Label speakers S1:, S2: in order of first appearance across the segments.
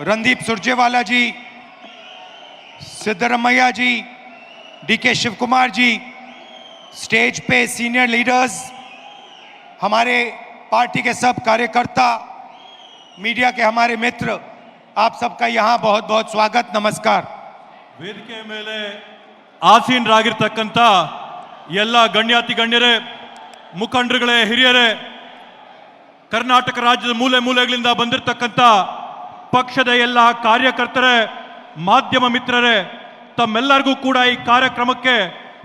S1: रणदीप सुरजेवाला जी सिद्धरमैया जी DK Shiv Kumar ji stage पे senior leaders हमारे party के सब कार्यकर्ता मीडिया के हमारे मित्र आप सबका यहाँ बहुत बहुत स्वागत नमस्कार
S2: ವೇದಿಕೆ ಮೇಲೆ ಆಸೀನರಾಗಿರ್ತಕ್ಕಂಥ ಎಲ್ಲ ಗಣ್ಯಾತಿ ಗಣ್ಯರೇ ಮುಖಂಡರುಗಳೇ ಹಿರಿಯರೇ ಕರ್ನಾಟಕ ರಾಜ್ಯದ ಮೂಲೆ ಮೂಲೆಗಳಿಂದ ಬಂದಿರತಕ್ಕಂಥ ಪಕ್ಷದ ಎಲ್ಲ ಕಾರ್ಯಕರ್ತರೇ ಮಾಧ್ಯಮ ಮಿತ್ರರೇ ತಮ್ಮೆಲ್ಲರಿಗೂ ಕೂಡ ಈ ಕಾರ್ಯಕ್ರಮಕ್ಕೆ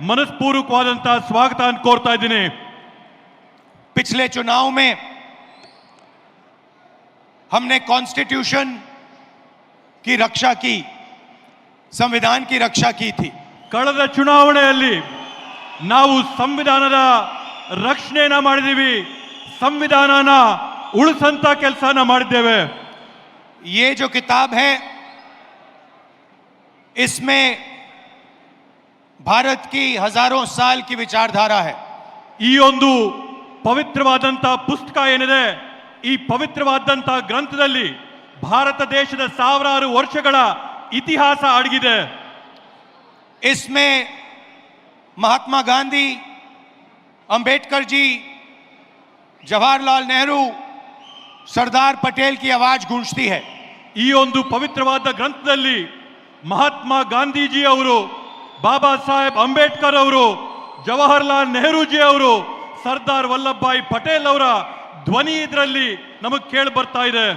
S2: ಮನಸ್ಪೂರ್ವಕವಾದಂಥ ಸ್ವಾಗತ ಅಂತ ಕೋರ್ತಾ ಇದ್ದೀನಿ
S1: पिछले चुनाव में हमने कॉन्स्टिट्यूशन की रक्षा की संविधान की रक्षा की थी
S2: ಕಳೆದ ಚುನಾವಣೆಯಲ್ಲಿ ನಾವು ಸಂವಿಧಾನದ ರಕ್ಷಣೆಯನ್ನ ಮಾಡಿದೀವಿ ಸಂವಿಧಾನನ ಉಳಿಸಂತ ಕೆಲಸನ ಮಾಡಿದ್ದೇವೆ
S1: ये जो किताब है इसमें भारत की हजारों साल की विचारधारा है
S2: ಈ ಒಂದು ಪವಿತ್ರವಾದಂತ ಪುಸ್ತಕ ಏನಿದೆ ಈ ಪವಿತ್ರವಾದಂತ ಗ್ರಂಥದಲ್ಲಿ ಭಾರತ ದೇಶದ ಸಾವಿರಾರು ವರ್ಷಗಳ ಇತಿಹಾಸ ಅಡಗಿದೆ
S1: इसमें महात्मा गांधी अंबेडकर जी जवाहरलाल नेहरू सरदार पटेल की आवाज गूंजती है
S2: ಈ ಒಂದು ಪವಿತ್ರವಾದ ಗ್ರಂಥದಲ್ಲಿ ಮಹಾತ್ಮ ಗಾಂಧೀಜಿ ಅವರು ಬಾಬಾ ಸಾಹೇಬ್ ಅಂಬೇಡ್ಕರ್ ಅವರು ಜವಾಹರ್ಲಾಲ್ ನೆಹರೂಜಿ ಅವರು ಸರ್ದಾರ್ ವಲ್ಲಭಭಾಯಿ ಪಟೇಲ್ ಅವರ ಧ್ವನಿ ಇದರಲ್ಲಿ ನಮಗೆ ಕೇಳಿ ಬರ್ತಾ ಇದೆ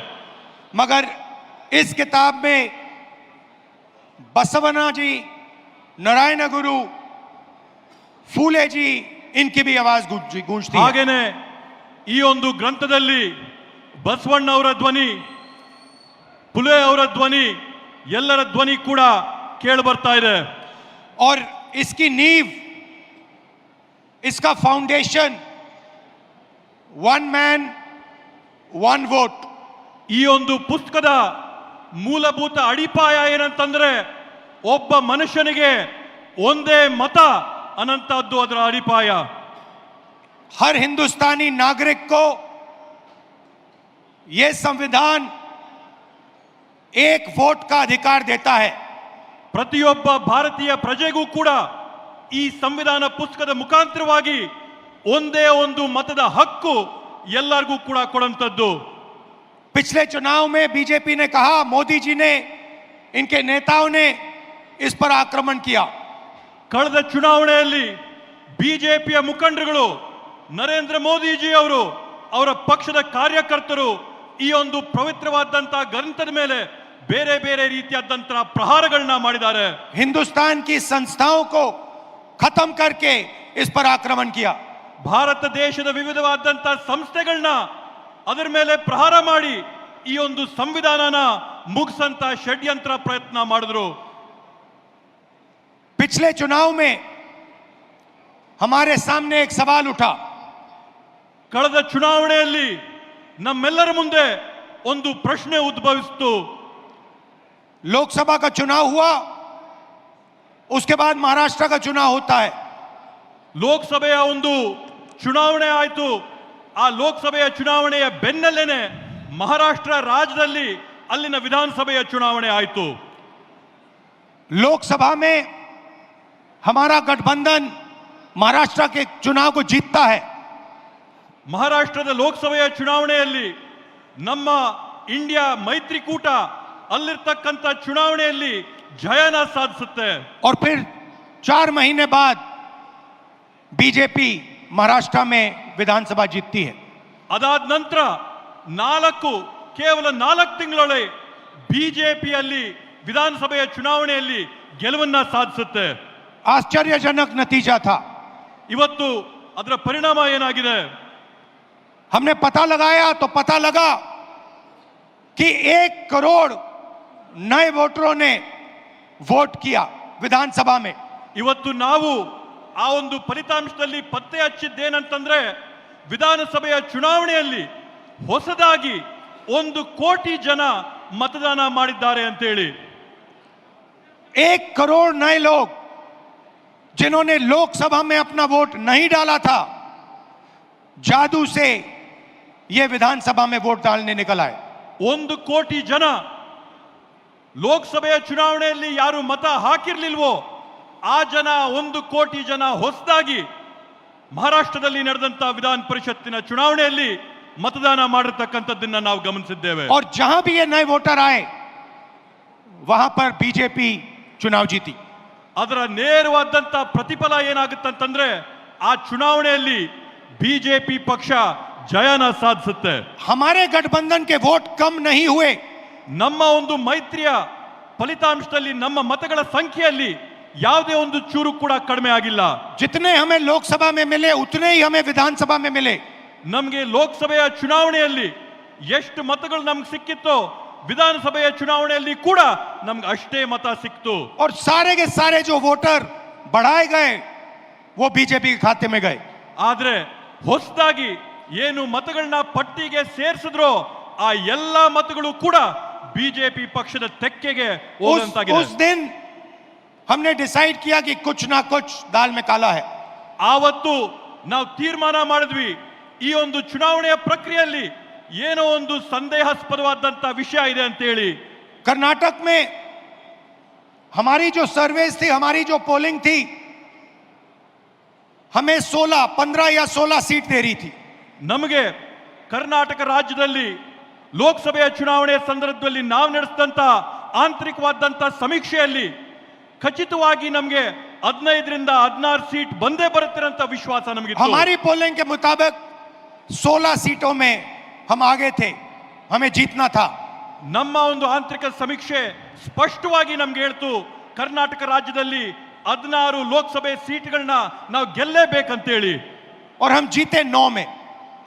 S1: मगर इस किताब में बसवना जी नारायण गुरु फूले जी इनकी भी आवाज गूंज- गूंजती है
S2: ಹಾಗೇನೆ ಈ ಒಂದು ಗ್ರಂಥದಲ್ಲಿ ಬಸವಣ್ಣ ಅವರ ಧ್ವನಿ ಪುಲೆ ಅವರ ಧ್ವನಿ ಎಲ್ಲರ ಧ್ವನಿ ಕೂಡ ಕೇಳಿ ಬರ್ತಾ ಇದೆ
S1: और इसकी नींव इसका foundation one man one vote
S2: ಈ ಒಂದು ಪುಸ್ತಕದ ಮೂಲಭೂತ ಅಡಿಪಾಯ ಏನಂತಂದ್ರೆ ಒಬ್ಬ ಮನುಷ್ಯನಿಗೆ ಒಂದೇ ಮತ ಅನ್ನಂತಹದ್ದು ಅದರ ಅಡಿಪಾಯ
S1: हर हिंदुस्तानी नागरिक को यह संविधान एक वोट का अधिकार देता है
S2: ಪ್ರತಿಯೊಬ್ಬ ಭಾರತೀಯ ಪ್ರಜೆಗೂ ಕೂಡ ಈ ಸಂವಿಧಾನ ಪುಸ್ತಕದ ಮುಖಾಂತರವಾಗಿ ಒಂದೇ ಒಂದು ಮತದ ಹಕ್ಕು ಎಲ್ಲರಿಗೂ ಕೂಡ ಕೊಡುವಂಥದ್ದು
S1: पिछले चुनाव में बीजेपी ने कहा मोदी जी ने इनके नेताओं ने इस पर आक्रमण किया
S2: ಕಳೆದ ಚುನಾವಣೆಯಲ್ಲಿ ಬಿಜೆಪಿಯ ಮುಖಂಡರುಗಳು ನರೇಂದ್ರ ಮೋದಿಜಿ ಅವರು ಅವರ ಪಕ್ಷದ ಕಾರ್ಯಕರ್ತರು ಈ ಒಂದು ಪವಿತ್ರವಾದಂತಹ ಗ್ರಂಥದ ಮೇಲೆ ಬೇರೆ ಬೇರೆ ರೀತಿಯಾದಂತಹ ಪ್ರಹಾರಗಳನ್ನ ಮಾಡಿದ್ದಾರೆ
S1: हिंदुस्तान की संस्थाओं को खत्म करके इस पर आक्रमण किया
S2: ಭಾರತ ದೇಶದ ವಿವಿಧವಾದಂತಹ ಸಂಸ್ಥೆಗಳನ್ನ ಅದರ ಮೇಲೆ ಪ್ರಹಾರ ಮಾಡಿ ಈ ಒಂದು ಸಂವಿಧಾನನ ಮುಗಿಸಂತ ಷಡ್ಯಂತ್ರ ಪ್ರಯತ್ನ ಮಾಡಿದ್ರು
S1: पिछले चुनाव में हमारे सामने एक सवाल उठा
S2: ಕಳೆದ ಚುನಾವಣೆಯಲ್ಲಿ ನಮ್ಮೆಲ್ಲರ ಮುಂದೆ ಒಂದು ಪ್ರಶ್ನೆ ಉದ್ಭವಿಸಿತು
S1: लोकसभा का चुनाव हुआ उसके बाद महाराष्ट्र का चुनाव होता है
S2: ಲೋಕಸಭೆಯ ಒಂದು ಚುನಾವಣೆ ಆಯಿತು ಆ ಲೋಕಸಭೆಯ ಚುನಾವಣೆಯ ಬೆನ್ನಲ್ಲೇನೆ ಮಹಾರಾಷ್ಟ್ರ ರಾಜ್ಯದಲ್ಲಿ ಅಲ್ಲಿನ ವಿಧಾನಸಭೆಯ ಚುನಾವಣೆ ಆಯಿತು
S1: लोकसभा में हमारा गठबंधन महाराष्ट्र के चुनाव को जीतता है
S2: ಮಹಾರಾಷ್ಟ್ರದ ಲೋಕಸಭೆಯ ಚುನಾವಣೆಯಲ್ಲಿ ನಮ್ಮ ಇಂಡಿಯಾ ಮೈತ್ರಿಕೂಟ ಅಲ್ಲಿರ್ತಕ್ಕಂಥ ಚುನಾವಣೆಯಲ್ಲಿ ಜಯನ ಸಾಧಿಸುತ್ತೆ
S1: और फिर चार महीने बाद बीजेपी महाराष्ट्र में विधानसभा जीतती है
S2: ಅದಾದ ನಂತರ ನಾಲ್ಕು ಕೇವಲ ನಾಲ್ಕು ತಿಂಗಳೊಳಗೆ ಬಿಜೆಪಿಯಲ್ಲಿ ವಿಧಾನಸಭೆಯ ಚುನಾವಣೆಯಲ್ಲಿ ಗೆಲುವನ್ನ ಸಾಧಿಸುತ್ತೆ
S1: आश्चर्यजनक नतीजा था
S2: ಇವತ್ತು ಅದರ ಪರಿಣಾಮ ಏನಾಗಿದೆ
S1: हमने पता लगाया तो पता लगा कि एक करोड़ नए वोटरों ने वोट किया विधानसभा में
S2: ಇವತ್ತು ನಾವು ಆ ಒಂದು ಫಲಿತಾಂಶದಲ್ಲಿ ಪತ್ತೆ ಹಚ್ಚಿದ್ದೇನಂತಂದ್ರೆ ವಿಧಾನಸಭೆಯ ಚುನಾವಣೆಯಲ್ಲಿ ಹೊಸದಾಗಿ ಒಂದು ಕೋಟಿ ಜನ ಮತದಾನ ಮಾಡಿದ್ದಾರೆ ಅಂತೇಳಿ
S1: एक करोड़ नए लोग जिन्होंने लोकसभा में अपना वोट नहीं डाला था जादू से ये विधानसभा में वोट डालने निकल आए
S2: ಒಂದು ಕೋಟಿ ಜನ ಲೋಕಸಭೆಯ ಚುನಾವಣೆಯಲ್ಲಿ ಯಾರು ಮತ ಹಾಕಿರ್ಲಿಲ್ವೋ ಆ ಜನ ಒಂದು ಕೋಟಿ ಜನ ಹೊಸದಾಗಿ ಮಹಾರಾಷ್ಟ್ರದಲ್ಲಿ ನಡೆದಂತ ವಿಧಾನ ಪರಿಷತ್ತಿನ ಚುನಾವಣೆಯಲ್ಲಿ ಮತದಾನ ಮಾಡಿರ್ತಕ್ಕಂಥದ್ದನ್ನ ನಾವು ಗಮನಿಸಿದ್ದೇವೆ
S1: और जहां भी ये नए वोटर आए वहां पर बीजेपी चुनाव जीती
S2: ಅದರ ನೇರವಾದಂತ ಪ್ರತಿಫಲ ಏನಾಗುತ್ತಂತಂದ್ರೆ ಆ ಚುನಾವಣೆಯಲ್ಲಿ ಬಿಜೆಪಿ ಪಕ್ಷ ಜಯನ ಸಾಧಿಸುತ್ತೆ
S1: हमारे गठबंधन के वोट कम नहीं हुए
S2: ನಮ್ಮ ಒಂದು ಮೈತ್ರಿಯ ಫಲಿತಾಂಶದಲ್ಲಿ ನಮ್ಮ ಮತಗಳ ಸಂಖ್ಯೆಯಲ್ಲಿ ಯಾವುದೇ ಒಂದು ಚೂರು ಕೂಡ ಕಡಿಮೆ ಆಗಿಲ್ಲ
S1: जितने हमें लोकसभा में मिले उतने ही हमें विधानसभा में मिले
S2: ನಮಗೆ ಲೋಕಸಭೆಯ ಚುನಾವಣೆಯಲ್ಲಿ ಎಷ್ಟು ಮತಗಳು ನಮ್ಗೆ ಸಿಕ್ಕಿತ್ತೋ ವಿಧಾನಸಭೆಯ ಚುನಾವಣೆಯಲ್ಲಿ ಕೂಡ ನಮ್ಗೆ ಅಷ್ಟೇ ಮತ ಸಿಕ್ತು
S1: और सारे के सारे जो वोटर बढ़ाए गए वो बीजेपी के खाते में गए
S2: ಆದ್ರೆ ಹೊಸದಾಗಿ ಏನು ಮತಗಳನ್ನ ಪಟ್ಟಿಗೆ ಸೇರಿಸಿದ್ರೋ ಆ ಎಲ್ಲ ಮತಗಳು ಕೂಡ ಬಿಜೆಪಿ ಪಕ್ಷದ ತೆಕ್ಕೆಗೆ
S1: उस,
S2: ಹೋದಂತಾಗಿದೆ
S1: उस दिन हमने डिसाइड किया कि कुछ ना कुछ दाल में काला है
S2: ಆವತ್ತು ನಾವು ತೀರ್ಮಾನ ಮಾಡಿದ್ವಿ ಈ ಒಂದು ಚುನಾವಣೆಯ ಪ್ರಕ್ರಿಯೆಯಲ್ಲಿ ಏನೋ ಒಂದು ಸಂದೇಹಾಸ್ಪದವಾದಂತ ವಿಷಯ ಇದೆ ಅಂತೇಳಿ
S1: कर्नाटक में हमारी जो सर्वेस थी हमारी जो पोलिंग थी हमें 16 15 या 16 सीट दे रही थी
S2: ನಮಗೆ ಕರ್ನಾಟಕ ರಾಜ್ಯದಲ್ಲಿ ಲೋಕಸಭೆಯ ಚುನಾವಣೆಯ ಸಂದರ್ಭದಲ್ಲಿ ನಾವು ನಡೆಸಿದಂತ ಆಂತರಿಕವಾದಂತ ಸಮೀಕ್ಷೆಯಲ್ಲಿ ಖಚಿತವಾಗಿ ನಮಗೆ ಹದಿನೈದರಿಂದ ಹದಿನಾರು ಸೀಟ್ ಬಂದೇ ಬರುತ್ತೆ ಅಂತ ವಿಶ್ವಾಸ ನಮಗೆ
S1: हमारी पोलिंग के मुताबिक 16 सीटों में हम आगे थे हमें जीतना था
S2: ನಮ್ಮ ಒಂದು ಆಂತರಿಕ ಸಮೀಕ್ಷೆ ಸ್ಪಷ್ಟವಾಗಿ ನಮ್ಗೆ ಹೇಳ್ತು ಕರ್ನಾಟಕ ರಾಜ್ಯದಲ್ಲಿ ಹದಿನಾರು ಲೋಕಸಭೆ ಸೀಟ್ಗಳನ್ನ ನಾವು ಗೆಲ್ಲೇಬೇಕಂತೇಳಿ
S1: और हम जीते नौ में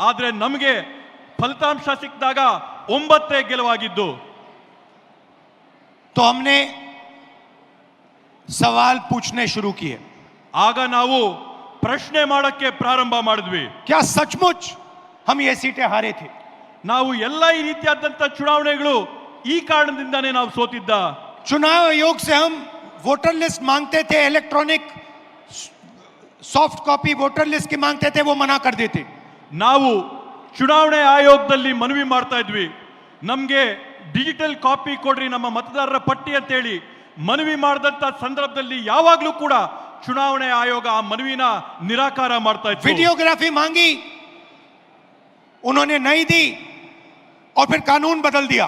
S2: ಆದ್ರೆ ನಮಗೆ ಫಲಿತಾಂಶ ಸಿಕ್ಕಿದಾಗ ಒಂಬತ್ತೇ ಗೆಲುವಾಗಿದ್ದು
S1: तो हमने सवाल पूछने शुरू किए
S2: ಆಗ ನಾವು ಪ್ರಶ್ನೆ ಮಾಡಕ್ಕೆ ಪ್ರಾರಂಭ ಮಾಡಿದ್ವಿ
S1: क्या सचमुच हम ये सीटें हारे थे
S2: ನಾವು ಎಲ್ಲ ಈ ರೀತಿಯಾದಂತ ಚುನಾವಣೆಗಳು ಈ ಕಾರಣದಿಂದಾನೇ ನಾವು ಸೋತಿದ್ದ
S1: चुनाव आयोग से हम वोटर लिस्ट मांगते थे electronic soft copy voter list की मांगते थे वो मना कर देते
S2: ನಾವು ಚುನಾವಣೆ ಆಯೋಗದಲ್ಲಿ ಮನವಿ ಮಾಡ್ತಾ ಇದ್ವಿ ನಮಗೆ ಡಿಜಿಟಲ್ ಕಾಪಿ ಕೊಡ್ರಿ ನಮ್ಮ ಮತದಾರರ ಪಟ್ಟಿ ಅಂತೇಳಿ ಮನವಿ ಮಾಡಿದಂತ ಸಂದರ್ಭದಲ್ಲಿ ಯಾವಾಗಲೂ ಕೂಡ ಚುನಾವಣೆ ಆಯೋಗ ಆ ಮನವಿನ ನಿರಾಕಾರ ಮಾಡ್ತಾ ಇತ್ತು
S1: वीडियोग्राफी मांगी उन्होंने नहीं दी और फिर कानून बदल दिया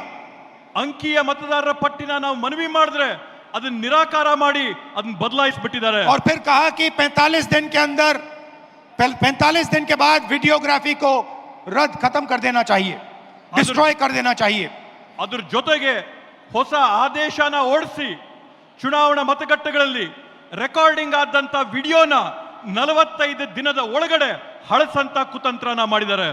S2: ಅಂಕಿಯ ಮತದಾರರ ಪಟ್ಟಿನ ನಾವು ಮನವಿ ಮಾಡಿದ್ರೆ ಅದನ್ನ ನಿರಾಕಾರ ಮಾಡಿ ಅದನ್ನ ಬದಲಾಯಿಸ್ಬಿಟ್ಟಿದ್ದಾರೆ
S1: और फिर कहा कि 45 दिन के अंदर 45 दिन के बाद वीडियोग्राफी को रद्द खत्म कर देना चाहिए डिस्ट्रॉय कर देना चाहिए
S2: ಅದ್ರ ಜೊತೆಗೆ ಹೊಸ ಆದೇಶನ ಓಡಿಸಿ ಚುನಾವಣಾ ಮತಗಟ್ಟೆಗಳಲ್ಲಿ ರೆಕಾರ್ಡಿಂಗ್ ಆದಂತ ವಿಡಿಯೋನ ನಲವತ್ತೈದು ದಿನದ ಒಳಗಡೆ ಹಳಸಂತ ಕುತಂತ್ರನ ಮಾಡಿದ್ದಾರೆ